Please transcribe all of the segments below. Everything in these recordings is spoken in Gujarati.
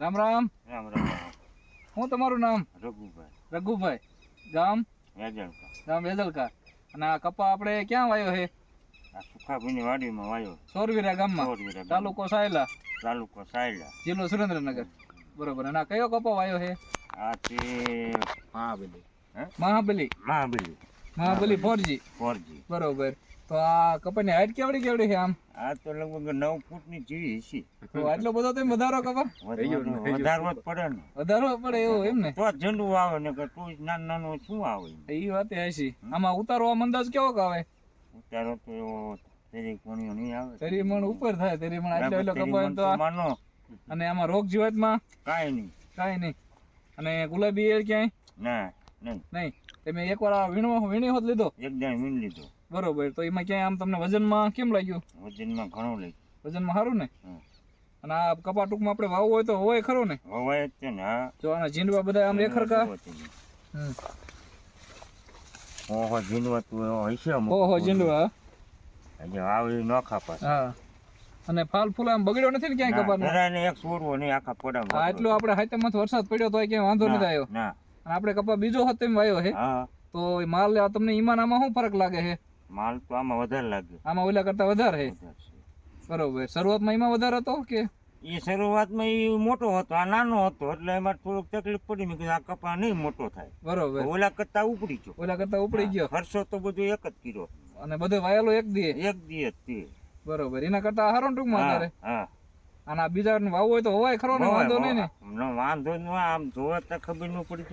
રામ રામ. રામ રામ. શું તમારું નામ? રઘુભાઈ. રઘુભાઈ. ગામ? વેજલકા. ગામ વેજલકા. અને આ કપા આપણે ક્યાં વાયો છે આ સુખાભાઈની વાડીમાં વાયો સોરવીરા ગામમાં? સોરવીરા તાલુકો સાયલા. તાલુકો સાયલા. જિલ્લો સુરેન્દ્રનગર. બરોબર. અને આ કયો કપા વાયો છે આ છે મહાબલી. હે? મહાબલી. મહાબલી. મહાબલી ફોરજી ફોરજી બરોબર. તો આ કપાની હાઈટ કેવડી કેવડી છે આમ? આ તો લગભગ નવ ફૂટની જેવી હશે. તો આટલો બધો તો વધારો કપા? વધારવો જ પડે ને. વધારવો પડે એવો એમ ને? તો ઝંડુ આવે ને કે તું નાનું નાનું શું આવે એ વાત હશે. આમાં ઉતારો આમ અંદાજ કેવો આવે ઉતારો તો એવો તેરી કોણીઓ નહીં આવે. તેરી મણ ઉપર થાય તેરી મણ આટલો એટલો કપાય તો તો માનો. અને આમાં રોગ જીવાતમાં? કાંઈ નહીં. કાંઈ નહીં. અને ગુલાબી એળ ક્યાંય? ના નહીં. નહીં. તમે એકવાર આ વીણવા વીણી હોત લીધો? એક દાણ વીણ લીધો. બરોબર તો એમાં ક્યાંય આમ તમને વજનમાં કેમ લાગ્યું? વજનમાં ઘણું લાગ્યું. વજનમાં સારું ને? અને આ કપા ટૂંકમાં આપણે વાવવું હોય તો હોય ખરો ને? હોય છે ને હા. જો આના જીંડવા બધા આમ હમ. ઓહો જીંડવા તું હશે ઓહો જીંડવા આજે આવી ન ખાપા હા. અને ફાલ ફૂલ આમ બગડ્યો નથી ને ક્યાંય કપાનો એક છોડવો નહીં આખા પોડામાં હા એટલું આપણે હાઈતમાંથી વરસાદ પડ્યો તો ક્યાંય વાંધો નથી આવ્યો. ના. આપણે કપા બીજો હતો એમ વાયો છે હા. તો માલ તમને ઈમાન આમાં શું ફરક લાગે છે માલ તો આમાં વધારે લાગે. આમાં ઓલા કરતા વધારે છે. બરોબર. શરૂઆતમાં એમાં વધારે હતો કે? એ શરૂઆતમાં એ મોટો હતો આ નાનો હતો એટલે એમાં થોડુંક તકલીફ પડી મેં આ કપા નહીં મોટો થાય. બરોબર. ઓલા કરતા ઉપડી ગયો. ઓલા કરતા ઉપડી ગયો. ખર્ચો તો બધું એક જ કર્યો. અને બધો વાયેલો એક દીએ? એક દી જ બરોબર. એના કરતા હારો ટૂંકમાં અત્યારે હા. અને આ બીજા વાવ હોય તો હોવાય ખરો ને વાંધો નહીં ને. વાંધો ન આમ જોવા તો ખબર ન પડી.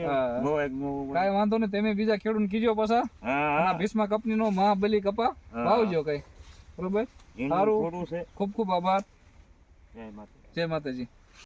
કાંઈ વાંધો નહીં તમે બીજા ખેડૂત કીજો પાછા. આ ભીષ્મા કંપની નો મહાબલી કપા. વાવજો કઈ. બરોબર? સારું. છે. ખૂબ ખૂબ આભાર. જય માતાજી. જય માતાજી.